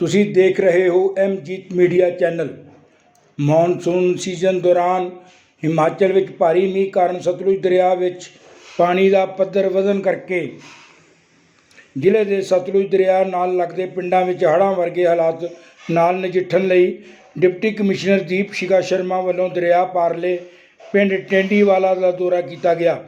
ਤੁਸੀਂ ਦੇਖ ਰਹੇ ਹੋ ਐਮਜੀਤ ਮੀਡੀਆ ਚੈਨਲ। ਮੌਨਸੂਨ ਸੀਜ਼ਨ ਦੌਰਾਨ ਹਿਮਾਚਲ ਵਿੱਚ ਭਾਰੀ ਮੀਂਹ ਕਾਰਨ ਸਤਲੁਜ ਦਰਿਆ ਵਿੱਚ ਪਾਣੀ ਦਾ ਪੱਧਰ ਵਧਣ ਕਰਕੇ ਜ਼ਿਲ੍ਹੇ ਦੇ ਸਤਲੁਜ ਦਰਿਆ ਨਾਲ ਲੱਗਦੇ ਪਿੰਡਾਂ ਵਿੱਚ ਹੜ੍ਹਾਂ ਵਰਗੇ ਹਾਲਾਤ ਨਾਲ ਨਜਿੱਠਣ ਲਈ ਡਿਪਟੀ ਕਮਿਸ਼ਨਰ ਦੀਪ ਸ਼ਿਖਾ ਸ਼ਰਮਾ ਵੱਲੋਂ ਦਰਿਆ ਪਾਰਲੇ ਪਿੰਡ ਟੈਂਡੀਵਾਲਾ ਦਾ ਦੌਰਾ ਕੀਤਾ ਗਿਆ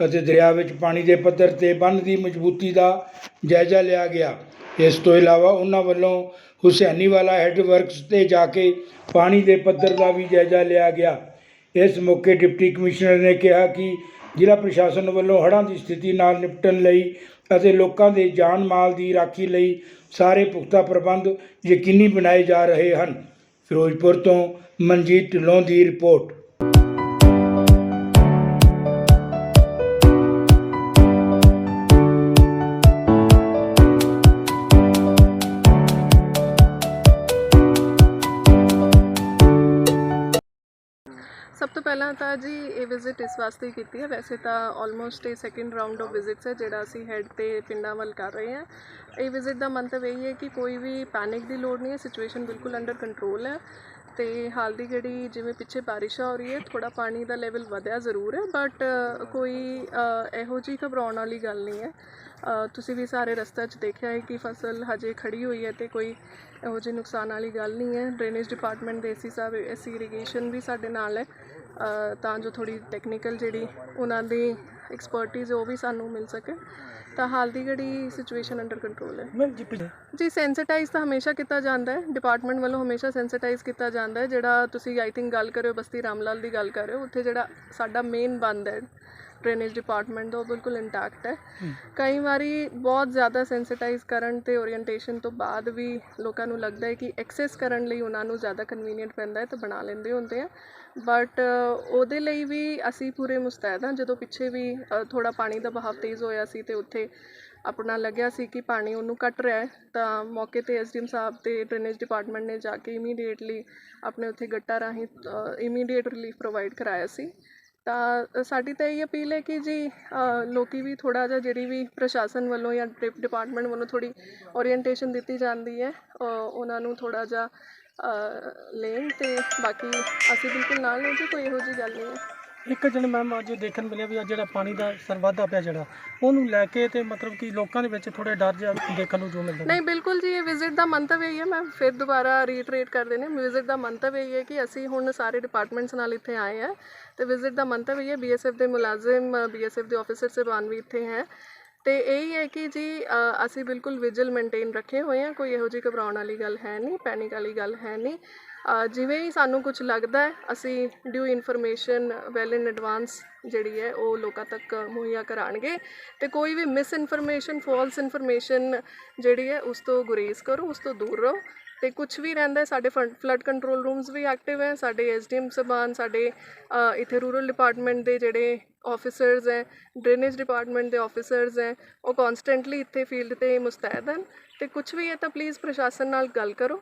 ਅਤੇ ਦਰਿਆ ਵਿੱਚ ਪਾਣੀ ਦੇ ਪੱਧਰ ਤੇ ਬੰਨ੍ਹ ਦੀ ਮਜ਼ਬੂਤੀ ਦਾ ਜਾਇਜ਼ਾ ਲਿਆ ਗਿਆ। ਇਸ ਤੋਂ ਇਲਾਵਾ ਉਹਨਾਂ ਵੱਲੋਂ ਹੁਸੈਨੀਵਾਲਾ ਹੈੱਡ ਵਰਕਸ ਤੇ ਜਾ ਕੇ ਪਾਣੀ ਦੇ ਪੱਧਰ ਦਾ ਵੀ ਜਾਇਜ਼ਾ ਲਿਆ ਗਿਆ। ਇਸ ਮੌਕੇ ਡਿਪਟੀ ਕਮਿਸ਼ਨਰ ਨੇ ਕਿਹਾ ਕਿ ਜ਼ਿਲ੍ਹਾ ਪ੍ਰਸ਼ਾਸਨ ਵੱਲੋਂ ਹੜ੍ਹਾਂ ਦੀ ਸਥਿਤੀ ਨਾਲ ਨਿਪਟਣ ਲਈ ਅਤੇ ਲੋਕਾਂ ਦੇ ਜਾਨ ਮਾਲ ਦੀ ਰਾਖੀ ਲਈ ਸਾਰੇ ਪੁਖਤਾ ਪ੍ਰਬੰਧ ਯਕੀਨੀ ਬਣਾਏ ਜਾ ਰਹੇ ਹਨ। ਫਿਰੋਜ਼ਪੁਰ ਤੋਂ ਮਨਜੀਤ ਢਿੱਲੋਂ ਦੀ ਰਿਪੋਰਟ। ਪਹਿਲਾਂ ਤਾਂ ਜੀ ਇਹ ਵਿਜ਼ਿਟ ਇਸ ਵਾਸਤੇ ਕੀਤੀ ਹੈ। ਵੈਸੇ ਤਾਂ ਆਲਮੋਸਟ ਇਹ ਸੈਕਿੰਡ ਰਾਉਂਡ ਆਫ ਵਿਜ਼ਿਟਸ ਹੈ, ਜਿਹੜਾ ਅਸੀਂ ਹੈੱਡ ਤੇ ਪਿੰਡਾਂ ਵੱਲ ਕਰ ਰਹੇ ਹਾਂ। ਇਹ ਵਿਜ਼ਿਟ ਦਾ ਮੰਤਵ ਇਹ ਹੈ ਕਿ ਕੋਈ ਵੀ ਪੈਨਿਕ ਦੀ ਲੋੜ ਨਹੀਂ ਹੈ ਸਿਚੁਏਸ਼ਨ ਬਿਲਕੁਲ ਅੰਡਰ ਕੰਟਰੋਲ ਹੈ। ਤੇ ਹਾਲ ਦੀ ਜਿਹੜੀ ਜਿਵੇਂ ਪਿੱਛੇ ਬਾਰਿਸ਼ਾਂ ਹੋ ਰਹੀ ਹੈ ਥੋੜਾ ਪਾਣੀ ਦਾ ਲੈਵਲ ਵਧਿਆ ਜ਼ਰੂਰ ਹੈ ਬਟ ਕੋਈ ਇਹੋ ਜਿਹੀ ਘਬਰਾਉਣ ਵਾਲੀ ਗੱਲ ਨਹੀਂ ਹੈ। ਤੁਸੀਂ ਵੀ ਸਾਰੇ ਰਸਤੇ 'ਚ ਦੇਖਿਆ ਹੈ ਕਿ ਫਸਲ ਹਜੇ ਖੜੀ ਹੋਈ ਹੈ ਤੇ ਕੋਈ ਇਹੋ ਜਿਹੀ ਨੁਕਸਾਨ ਵਾਲੀ ਗੱਲ ਨਹੀਂ ਹੈ। ਡਰੇਨੇਜ ਡਿਪਾਰਟਮੈਂਟ ਦੇ ਸੀ ਸਾਹਿਬ ਐਸੀ ਇਰੀਗੇਸ਼ਨ ਵੀ ਸਾਡੇ ਨਾਲ ਹੈ। ਤਾਂ ਜੋ ਥੋੜੀ ਟੈਕਨੀਕਲ ਜਿਹੜੀ ਉਹਨਾਂ ਦੀ ਐਕਸਪਰਟਿਜ਼ ਉਹ ਵੀ ਸਾਨੂੰ ਮਿਲ ਸਕੇ। ਤਾਂ ਹਾਲ ਦੀ ਜਿਹੜੀ ਸਿਚੁਏਸ਼ਨ ਅੰਡਰ ਕੰਟਰੋਲ ਹੈ। ਮੈਮ ਜੀ ਜੀ ਸੈਂਸਿਟਾਈਜ਼ ਤਾਂ ਹਮੇਸ਼ਾ ਕੀਤਾ ਜਾਂਦਾ ਹੈ। ਡਿਪਾਰਟਮੈਂਟ ਵੱਲੋਂ ਹਮੇਸ਼ਾ ਸੈਂਸਿਟਾਈਜ਼ ਕੀਤਾ ਜਾਂਦਾ ਹੈ। ਜਿਹੜਾ ਤੁਸੀਂ ਆਈ ਥਿੰਕ ਗੱਲ ਕਰ ਰਹੇ ਹੋ ਬਸਤੀ ਰਾਮਲਾਲ ਦੀ ਗੱਲ ਕਰ ਰਹੇ ਹੋ ਉੱਥੇ ਜਿਹੜਾ ਸਾਡਾ ਮੇਨ ਬੰਦ ਹੈ। ਡਰੇਨੇਜ ਡਿਪਾਰਟਮੈਂਟ ਦਾ ਉਹ ਬਿਲਕੁਲ ਇੰਟੈਕਟ ਹੈ। ਕਈ ਵਾਰੀ ਬਹੁਤ ਜ਼ਿਆਦਾ ਸੈਂਸਿਟਾਈਜ਼ ਕਰਨ ਤੇ ਓਰੀਐਂਟੇਸ਼ਨ ਤੋਂ ਬਾਅਦ ਵੀ ਲੋਕਾਂ ਨੂੰ ਲੱਗਦਾ ਹੈ ਕਿ ਐਕਸੈਸ ਕਰਨ ਲਈ ਉਹਨਾਂ ਨੂੰ ਜ਼ਿਆਦਾ ਕਨਵੀਨੀਅੰਟ ਪੈਂਦਾ ਹੈ ਤਾਂ ਬਣਾ ਲੈਂਦੇ ਹੁੰਦੇ ਆ। ਬਟ ਉਹਦੇ ਲਈ ਵੀ ਅਸੀਂ ਪੂਰੇ ਮੁਸਤੈਦ ਹਾਂ। ਜਦੋਂ ਪਿੱਛੇ ਵੀ ਥੋੜਾ ਪਾਣੀ ਦਾ ਬਹਾਵ ਤੇਜ਼ ਹੋਇਆ ਸੀ ਤੇ ਉੱਥੇ ਆਪਣਾ ਲੱਗਿਆ ਸੀ ਕਿ ਪਾਣੀ ਉਹਨੂੰ ਕੱਟ ਰਿਹਾ ਹੈ ਤਾਂ ਮੌਕੇ ਤੇ ਐਸਡੀਐਮ ਸਾਹਿਬ ਤੇ ਡਰੇਨੇਜ ਡਿਪਾਰਟਮੈਂਟ ਨੇ ਜਾ ਕੇ ਇਮੀਡੀਏਟਲੀ ਆਪਣੇ ਉੱਥੇ ਗੱਟਾ ਰਾਹੀਂ ਇਮੀਡੀਏਟ ਰਿਲੀਫ ਪ੍ਰੋਵਾਈਡ ਕਰਾਇਆ ਸੀ। ਤਾਂ ਸਾਡੀ ਤਾਂ ਇਹੀ ਅਪੀਲ ਹੈ ਕਿ ਜੀ ਅ, ਲੋਕੀ ਵੀ ਥੋੜ੍ਹਾ ਜਿਹਾ ਜਿਹੜੀ ਵੀ ਪ੍ਰਸ਼ਾਸਨ ਵੱਲੋਂ ਜਾਂ ਡਿਪਾਰਟਮੈਂਟ ਵੱਲੋਂ ਥੋੜ੍ਹੀ ਓਰੀਐਂਟੇਸ਼ਨ ਦਿੱਤੀ ਜਾਂਦੀ ਹੈ ਉਹਨਾਂ ਨੂੰ ਥੋੜ੍ਹਾ ਜਿਹਾ ਲੈਣ ਅਤੇ ਬਾਕੀ ਅਸੀਂ ਬਿਲਕੁਲ ਨਾਲ ਨੇ ਜੀ ਕੋਈ ਇਹੋ ਜਿਹੀ ਗੱਲ ਨਹੀਂ ਹੈ। ਇੱਕ ਜਣ ਮੈਮ ਅੱਜ ਦੇਖਣ ਨੂੰ ਮਿਲਿਆ ਵੀ ਆਹ ਜਿਹੜਾ ਪਾਣੀ ਦਾ ਸਰਵਾਧਾ ਪਿਆ ਜਿਹੜਾ, ਉਹਨੂੰ ਲੈ ਕੇ ਤੇ ਮਤਲਬ ਕਿ ਲੋਕਾਂ ਦੇ ਵਿੱਚ ਥੋੜੇ ਡਰ ਜਿਹਾ ਦੇਖਣ ਨੂੰ ਜੋ ਮਿਲਦਾ। ਨਹੀਂ, ਬਿਲਕੁਲ ਜੀ, ਇਹ ਵਿਜ਼ਿਟ ਦਾ ਮੰਤਵ ਇਹੀ ਹੈ ਮੈਂ ਫਿਰ ਦੁਬਾਰਾ ਰੀਟਰੇਟ ਕਰ ਦੇਣੀ ਵਿਜ਼ਿਟ ਦਾ ਮੰਤਵ ਇਹੀ ਹੈ ਕਿ ਅਸੀਂ ਹੁਣ ਸਾਰੇ ਡਿਪਾਰਟਮੈਂਟਸ ਨਾਲ ਇੱਥੇ ਆਏ ਆ ਤੇ ਵਿਜ਼ਿਟ ਦਾ ਮੰਤਵ ਇਹ ਹੈ ਬੀਐਸਐਫ ਦੇ ਮੁਲਾਜ਼ਮ ਬੀਐਸਐਫ ਦੇ ਆਫੀਸਰ ਸਾਹਿਬਾਨ ਵੀ ਇੱਥੇ ਹੈ। ਤੇ ਇਹ ਹੀ ਹੈ ਕਿ ਜੀ ਅਸੀਂ ਬਿਲਕੁਲ ਵਿਜਲ ਮੇਨਟੇਨ ਰੱਖੇ ਹੋਏ ਆ ਕੋਈ ਇਹੋ ਜਿਹੀ ਘਬਰਾਉਣ ਵਾਲੀ ਗੱਲ ਹੈ ਨਹੀਂ, ਪੈਨਿਕ ਵਾਲੀ ਗੱਲ ਹੈ ਨਹੀਂ। ਜਿਵੇਂ ਹੀ ਸਾਨੂੰ ਕੁਝ ਲੱਗਦਾ ਹੈ, ਅਸੀਂ due information well in advance ਜਿਹੜੀ ਹੈ, ਉਹ ਲੋਕਾਂ ਤੱਕ ਮੁਹੱਈਆ ਕਰਾਣਗੇ ਤੇ ਕੋਈ ਵੀ ਮਿਸ ਇਨਫੋਰਮੇਸ਼ਨ ਫਾਲਸ ਇਨਫੋਰਮੇਸ਼ਨ ਜਿਹੜੀ ਹੈ, ਉਸ ਤੋਂ ਗੁਰੇਜ਼ ਕਰੋ, ਉਸ ਤੋਂ ਦੂਰ ਰਹੋ। ਤੇ ਕੁਝ ਵੀ ਰਹਿੰਦਾ ਸਾਡੇ ਫਲੱਡ ਕੰਟਰੋਲ ਰੂਮਸ ਵੀ ਐਕਟਿਵ ਹੈ, ਸਾਡੇ ਐਸਡੀਐਮ ਸਬਾਨ, ਸਾਡੇ ਇੱਥੇ ਰੂਰਲ ਡਿਪਾਰਟਮੈਂਟ ਦੇ ਜਿਹੜੇ ਆਫੀਸਰਸ ਹੈ ਡਰੇਨੇਜ ਡਿਪਾਰਟਮੈਂਟ ਦੇ ਆਫੀਸਰਸ ਹੈ, ਉਹ ਕਨਸਟੈਂਟਲੀ ਇੱਥੇ ਫੀਲਡ ਤੇ ਮੁਸਤੈਦ ਹਨ ਤੇ ਕੁਝ ਵੀ ਹੈ ਤਾਂ ਪਲੀਜ਼ ਪ੍ਰਸ਼ਾਸਨ ਨਾਲ ਗੱਲ ਕਰੋ।